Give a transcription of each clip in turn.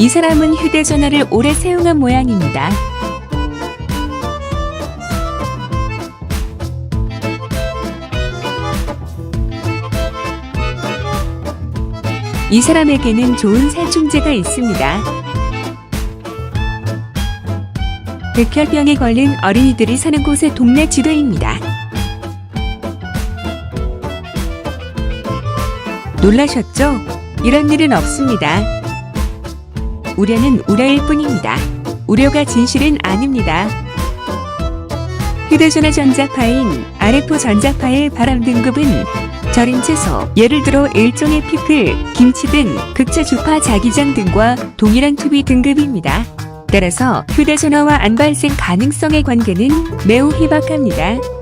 이 사람은 휴대전화를 오래 사용한 모양입니다. 이 사람에게는 좋은 살충제가 있습니다. 백혈병에 걸린 어린이들이 사는 곳의 동네 지도입니다. 놀라셨죠? 이런 일은 없습니다. 우려는 우려일 뿐입니다. 우려가 진실은 아닙니다. 휴대전화 전자파인 RF 전자파의 바람 등급은 절인 채소, 예를 들어 일종의 피클, 김치 등 극체 주파 자기장 등과 동일한 투비 등급입니다. 따라서 휴대전화와 안 발생 가능성의 관계는 매우 희박합니다.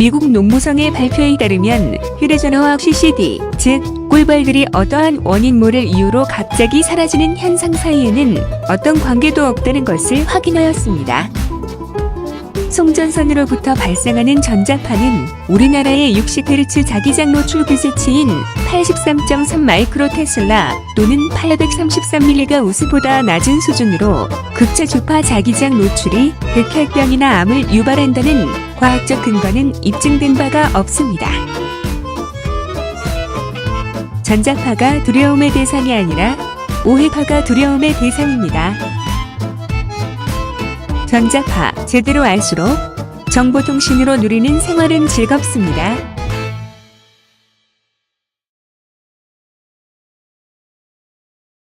미국 농무성의 발표에 따르면 휴대전화와 CCD, 즉 꿀벌들이 어떠한 원인 모를 이유로 갑자기 사라지는 현상 사이에는 어떤 관계도 없다는 것을 확인하였습니다. 송전선으로부터 발생하는 전자파는 우리나라의 60Hz 자기장 노출 규제치인 83.3 마이크로 테슬라 또는 833mgauss보다 낮은 수준으로 극체 주파 자기장 노출이 백혈병이나 암을 유발한다는 과학적 근거는 입증된 바가 없습니다. 전자파가 두려움의 대상이 아니라 오해파가 두려움의 대상입니다. 전자파 제대로 알수록 정보통신으로 누리는 생활은 즐겁습니다.